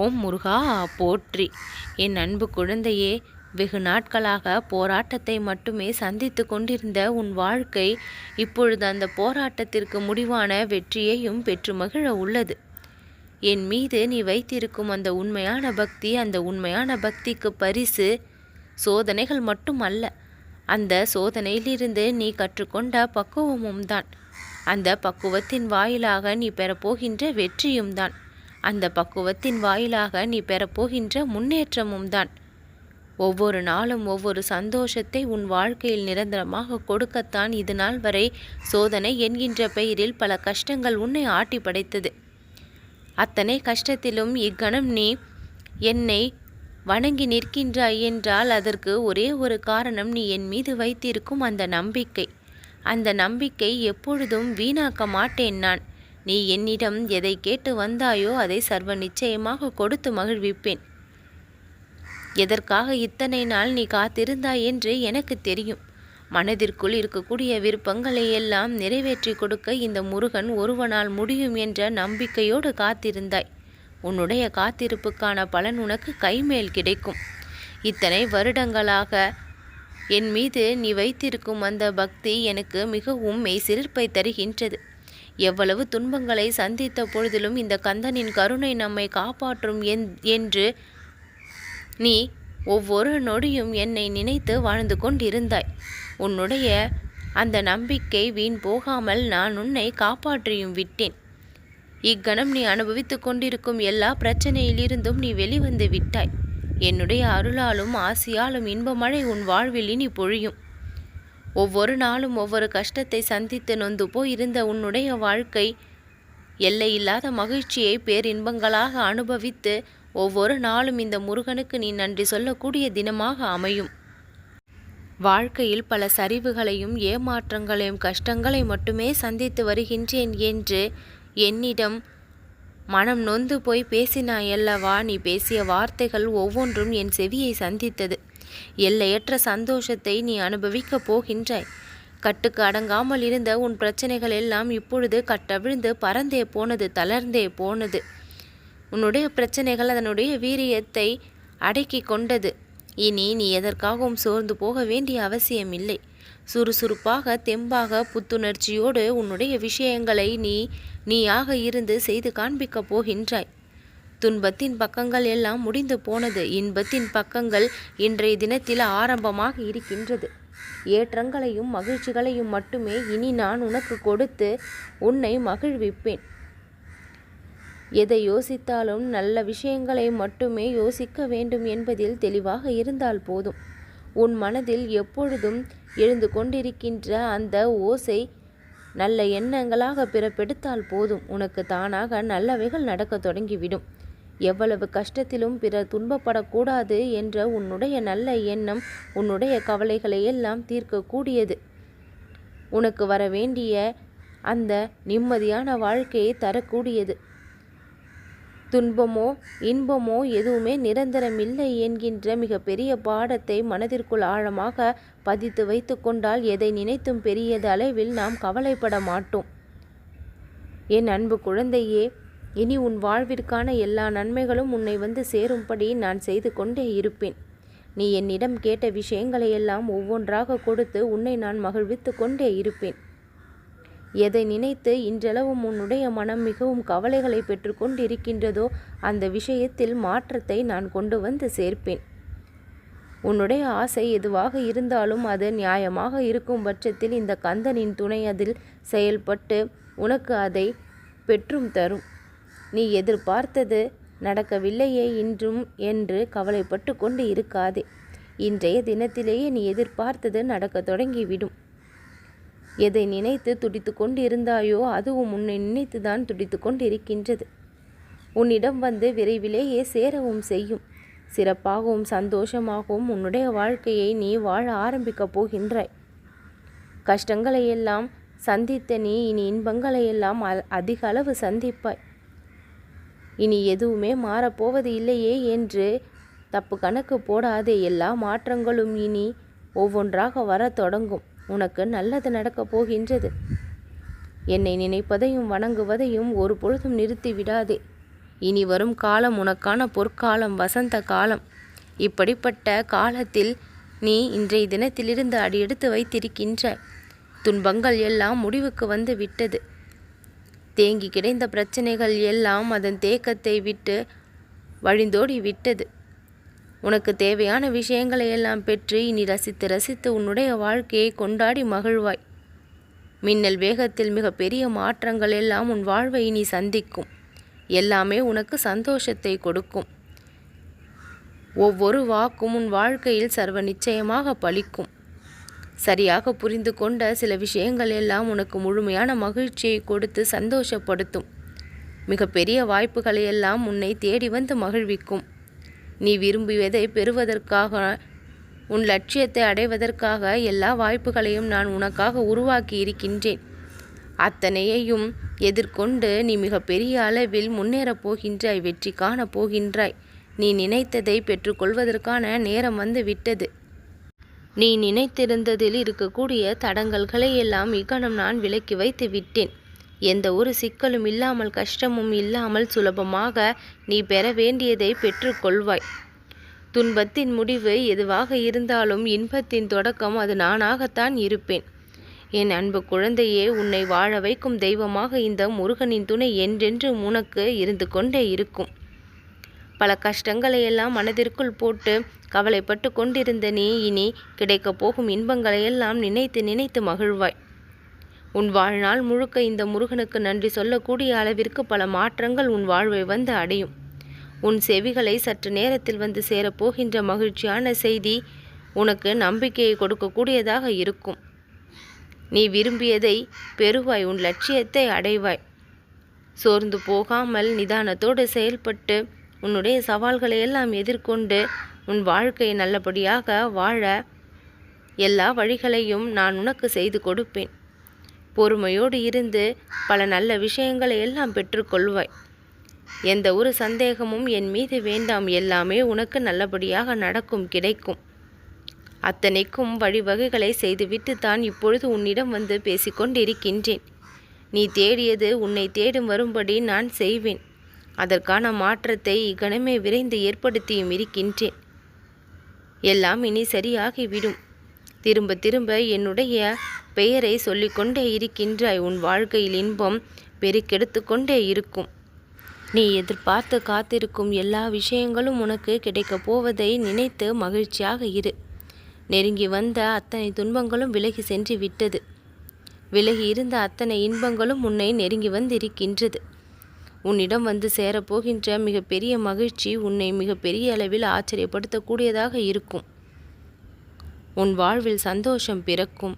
ஓம் முருகா போற்றி. என் அன்பு குழந்தையே வெகு நாட்களாக போராட்டத்தை மட்டுமே சந்தித்து கொண்டிருந்த உன் வாழ்க்கை இப்பொழுது அந்த போராட்டத்திற்கு முடிவான வெற்றியையும் பெற்று மகிழ உள்ளது. என் மீது நீ வைத்திருக்கும் அந்த உண்மையான பக்தி அந்த உண்மையான பக்திக்கு பரிசு சோதனைகள் மட்டும் அல்ல. அந்த சோதனையிலிருந்து நீ கற்றுக்கொண்ட பக்குவமும் தான் அந்த பக்குவத்தின் வாயிலாக நீ பெறப்போகின்ற வெற்றியும் தான் அந்த பக்குவத்தின் வாயிலாக நீ பெறப்போகின்ற முன்னேற்றமும் தான். ஒவ்வொரு நாளும் ஒவ்வொரு சந்தோஷத்தை உன் வாழ்க்கையில் நிரந்தரமாக கொடுக்கத்தான் இது நாள் வரை சோதனை என்கின்ற பெயரில் பல கஷ்டங்கள் உன்னை ஆட்டி படைத்தது. அத்தனை கஷ்டத்திலும் இக்கணம் நீ என்னை வணங்கி நிற்கின்றாய் என்றால் அதற்கு ஒரே ஒரு காரணம் நீ என் மீது வைத்திருக்கும் அந்த நம்பிக்கை. அந்த நம்பிக்கை எப்பொழுதும் வீணாக்க மாட்டேன் நான். நீ என்னிடம் எதை கேட்டு வந்தாயோ அதை சர்வ நிச்சயமாக கொடுத்து மகிழ்விப்பேன். எதற்காக இத்தனை நாள் நீ காத்திருந்தாய் என்று எனக்கு தெரியும். மனதிற்குள் இருக்கக்கூடிய விருப்பங்களை எல்லாம் நிறைவேற்றி கொடுக்க இந்த முருகன் ஒருவனால் முடியும் என்ற நம்பிக்கையோடு காத்திருந்தாய். உன்னுடைய காத்திருப்புக்கான பலன் உனக்கு கைமேல் கிடைக்கும். இத்தனை வருடங்களாக என் மீது நீ வைத்திருக்கும் அந்த பக்தி எனக்கு மிகவும் மெய்சிலிர்ப்பை தருகின்றது. எவ்வளவு துன்பங்களை சந்தித்த பொழுதிலும் இந்த கந்தனின் கருணை நம்மை காப்பாற்றும் என்று நீ ஒவ்வொரு நொடியும் என்னை நினைத்து வாழ்ந்து கொண்டிருந்தாய். உன்னுடைய அந்த நம்பிக்கை வீண் போகாமல் நான் உன்னை காப்பாற்றியும் விட்டேன். இக்கணம் நீ அனுபவித்து கொண்டிருக்கும் எல்லா பிரச்சனையிலிருந்தும் நீ வெளிவந்து விட்டாய். என்னுடைய அருளாலும் ஆசியாலும் இன்பமழை உன் வாழ்வில் இனி பொழியும். ஒவ்வொரு நாளும் ஒவ்வொரு கஷ்டத்தை சந்தித்து நொந்து போய் இருந்த உன்னுடைய வாழ்க்கை எல்லையில்லாத மகிழ்ச்சியை பேரின்பங்களாக அனுபவித்து ஒவ்வொரு நாளும் இந்த முருகனுக்கு நீ நன்றி சொல்லக்கூடிய தினமாக அமையும். வாழ்க்கையில் பல சரிவுகளையும் ஏமாற்றங்களையும் கஷ்டங்களை மட்டுமே சந்தித்து வருகின்றேன் என்று என்னிடம் மனம் நொந்து போய் பேசினாயல்லவா? நீ பேசிய வார்த்தைகள் ஒவ்வொன்றும் என் செவியை சந்தித்தது. எல்லையற்ற சந்தோஷத்தை நீ அனுபவிக்கப் போகின்றாய். கட்டுக்கு அடங்காமல் இருந்த உன் பிரச்சனைகள் எல்லாம் இப்பொழுது கட்டவிழ்ந்து பறந்தே போனது தளர்ந்தே போனது. உன்னுடைய பிரச்சனைகள் அதனுடைய வீரியத்தை அடக்கி கொண்டது. இனி நீ எதற்காகவும் சோர்ந்து போக வேண்டிய அவசியமில்லை. சுறுசுறுப்பாக தெம்பாக புத்துணர்ச்சியோடு உன்னுடைய விஷயங்களை நீ நீயாக இருந்து செய்து காண்பிக்கப் போகின்றாய். துன்பத்தின் பக்கங்கள் எல்லாம் முடிந்து போனது. இன்பத்தின் பக்கங்கள் இன்றைய தினத்தில் ஆரம்பமாக இருக்கின்றது. ஏற்றங்களையும் மகிழ்ச்சிகளையும் மட்டுமே இனி நான் உனக்கு கொடுத்து உன்னை மகிழ்விப்பேன். எதை யோசித்தாலும் நல்ல விஷயங்களை மட்டுமே யோசிக்க வேண்டும் என்பதில் தெளிவாக இருந்தால் போதும். உன் மனதில் எப்பொழுதும் எழுந்து கொண்டிருக்கின்ற அந்த ஓசை நல்ல எண்ணங்களாக பிறப்பெடுத்தால் போதும். உனக்கு தானாக நல்லவைகள் நடக்க தொடங்கிவிடும். எவ்வளவு கஷ்டத்திலும் பிறர் துன்பப்படக்கூடாது என்ற உன்னுடைய நல்ல எண்ணம் உன்னுடைய கவலைகளை எல்லாம் தீர்க்கக்கூடியது. உனக்கு வர வேண்டிய அந்த நிம்மதியான வாழ்க்கையை தரக்கூடியது. துன்பமோ இன்பமோ எதுவுமே நிரந்தரமில்லை என்கின்ற மிகப்பெரிய பாடத்தை மனதிற்குள் ஆழமாக பதித்து வைத்து கொண்டால் எதை நினைத்தும் பெரியது அளவில் நாம் கவலைப்பட மாட்டோம். என் அன்பு குழந்தையே இனி உன் வாழ்விற்கான எல்லா நன்மைகளும் உன்னை வந்து சேரும்படி நான் செய்து கொண்டே இருப்பேன். நீ என்னிடம் கேட்ட விஷயங்களையெல்லாம் ஒவ்வொன்றாக கொடுத்து உன்னை நான் மகிழ்வித்து கொண்டே இருப்பேன். எதை நினைத்து இன்றளவும் உன்னுடைய மனம் மிகவும் கவலைகளை பெற்றுக்கொண்டிருக்கின்றதோ அந்த விஷயத்தில் மாற்றத்தை நான் கொண்டு வந்து சேர்ப்பேன். உன்னுடைய ஆசை எதுவாக இருந்தாலும் அது நியாயமாக இருக்கும் பட்சத்தில் இந்த கந்தனின் துணை அதில் செயல்பட்டு உனக்கு அதை பெற்றும் தரும். நீ எதிர்பார்த்தது நடக்கவில்லையே இன்றும் என்று கவலைப்பட்டு கொண்டு இருக்காதே. இன்றைய தினத்திலேயே நீ எதிர்பார்த்தது நடக்க தொடங்கிவிடும். எதை நினைத்து துடித்து கொண்டு இருந்தாயோ அதுவும் உன்னை நினைத்துதான் துடித்து கொண்டு இருக்கின்றது உன்னிடம் வந்து விரைவிலேயே சேரவும் செய்யும். சிறப்பாகவும் சந்தோஷமாகவும் உன்னுடைய வாழ்க்கையை நீ வாழ ஆரம்பிக்கப் போகின்றாய். கஷ்டங்களையெல்லாம் சந்தித்த நீ இனி இன்பங்களையெல்லாம் அதிக அளவு சந்திப்பாய். இனி எதுவுமே மாறப்போவது இல்லையே என்று தப்பு கணக்கு போடாதே. எல்லா மாற்றங்களும் இனி ஒவ்வொன்றாக வர தொடங்கும். உனக்கு நல்லது நடக்கப் போகின்றது. என்னை நினைப்பதையும் வணங்குவதையும் ஒரு பொழுதும் நிறுத்தி விடாதே. இனி வரும் காலம் உனக்கான பொற்காலம் வசந்த காலம். இப்படிப்பட்ட காலத்தில் நீ இன்றைய தினத்திலிருந்து அடியெடுத்து வைத்திருக்கின்ற துன்பங்கள் எல்லாம் முடிவுக்கு வந்து விட்டது. தேங்கி கிடைந்த பிரச்சனைகள் எல்லாம் அதன் தேக்கத்தை விட்டு வழிந்தோடி விட்டது. உனக்கு தேவையான விஷயங்களை எல்லாம் பெற்று இனி ரசித்து ரசித்து உன்னுடைய வாழ்க்கையை கொண்டாடி மகிழ்வாய். மின்னல் வேகத்தில் மிக பெரிய மாற்றங்கள் எல்லாம் உன் வாழ்வை இனி சந்திக்கும். எல்லாமே உனக்கு சந்தோஷத்தை கொடுக்கும். ஒவ்வொரு வாக்கும் உன் வாழ்க்கையில் சர்வ நிச்சயமாக பலிக்கும். சரியாக புரிந்து கொண்ட சில விஷயங்கள் எல்லாம் உனக்கு முழுமையான மகிழ்ச்சியை கொடுத்து சந்தோஷப்படுத்தும். மிகப்பெரிய வாய்ப்புகளை எல்லாம் உன்னை தேடி வந்து மகிழ்விக்கும். நீ விரும்பியதை பெறுவதற்காக உன் லட்சியத்தை அடைவதற்காக எல்லா வாய்ப்புகளையும் நான் உனக்காக உருவாக்கி இருக்கின்றேன். அத்தனையையும் எதிர்கொண்டு நீ மிகப்பெரிய அளவில் முன்னேறப் போகின்றாய் வெற்றி காணப் போகின்றாய். நீ நினைத்ததை பெற்றுக்கொள்வதற்கான நேரம் வந்து விட்டது. நீ நினைத்திருந்ததில் இருக்கக்கூடிய தடங்கல்களை எல்லாம் இக்கணம் நான் விலக்கி வைத்து விட்டேன். எந்த ஒரு சிக்கலும் இல்லாமல் கஷ்டமும் இல்லாமல் சுலபமாக நீ பெற வேண்டியதை பெற்றுக்கொள்வாய் துன்பத்தின் முடிவு எதுவாக இருந்தாலும் இன்பத்தின் தொடக்கம் அது நானாகத்தான் இருப்பேன். என் அன்பு குழந்தையே உன்னை வாழ வைக்கும் தெய்வமாக இந்த முருகனின் துணை என்றென்று உனக்கு இருந்து கொண்டே இருக்கும். பல கஷ்டங்களை எல்லாம் மனதிற்குள் போட்டு கவலைப்பட்டு கொண்டிருந்த நீ இனி கிடைக்கப் போகும் இன்பங்களை எல்லாம் நினைத்து நினைத்து மகிழ்வாய். உன் வாழ்நாள் முழுக்க இந்த முருகனுக்கு நன்றி சொல்லக்கூடிய அளவிற்கு பல மாற்றங்கள் உன் வாழ்வை வந்து அடையும். உன் செவிகளை சற்று நேரத்தில் வந்து சேரப்போகின்ற மகிழ்ச்சியான செய்தி உனக்கு நம்பிக்கையை கொடுக்கக்கூடியதாக இருக்கும். நீ விரும்பியதை பெறுவாய் உன் லட்சியத்தை அடைவாய். சோர்ந்து போகாமல் நிதானத்தோடு செயல்பட்டு உன்னுடைய சவால்களை எல்லாம் எதிர்கொண்டு உன் வாழ்க்கையை நல்லபடியாக வாழ எல்லா வழிகளையும் நான் உனக்கு செய்து கொடுப்பேன். பொறுமையோடு இருந்து பல நல்ல விஷயங்களை எல்லாம் பெற்றுக்கொள்வாய். எந்த ஒரு சந்தேகமும் என் மீது வேண்டாம். எல்லாமே உனக்கு நல்லபடியாக நடக்கும் கிடைக்கும். அத்தனைக்கும் வழிவகைகளை செய்துவிட்டு தான் இப்பொழுது உன்னிடம் வந்து பேசிக்கொண்டிருக்கின்றேன். நீ தேடியது உன்னை தேடும் வரும்படி நான் செய்வேன். அதற்கான மாற்றத்தை இக்கணமே விரைந்து ஏற்படுத்தியும் இருக்கின்றேன். எல்லாம் இனி சரியாகிவிடும். திரும்ப திரும்ப என்னுடைய பெயரை சொல்லிக்கொண்டே இருக்கின்றாய். உன் வாழ்க்கையில் இன்பம் பெருக்கெடுத்து கொண்டே இருக்கும். நீ எதிர்பார்த்து காத்திருக்கும் எல்லா விஷயங்களும் உனக்கு கிடைக்கப் போவதை நினைத்து மகிழ்ச்சியாக இரு. நெருங்கி வந்த அத்தனை துன்பங்களும் விலகி சென்று விட்டது. விலகி இருந்த அத்தனை இன்பங்களும் உன்னை நெருங்கி வந்திருக்கின்றது. உன்னிடம் வந்து சேரப்போகின்ற மிகப்பெரிய மகிழ்ச்சி உன்னை மிகப்பெரிய அளவில் ஆச்சரியப்படுத்தக்கூடியதாக இருக்கும். உன் வாழ்வில் சந்தோஷம் பிறக்கும்.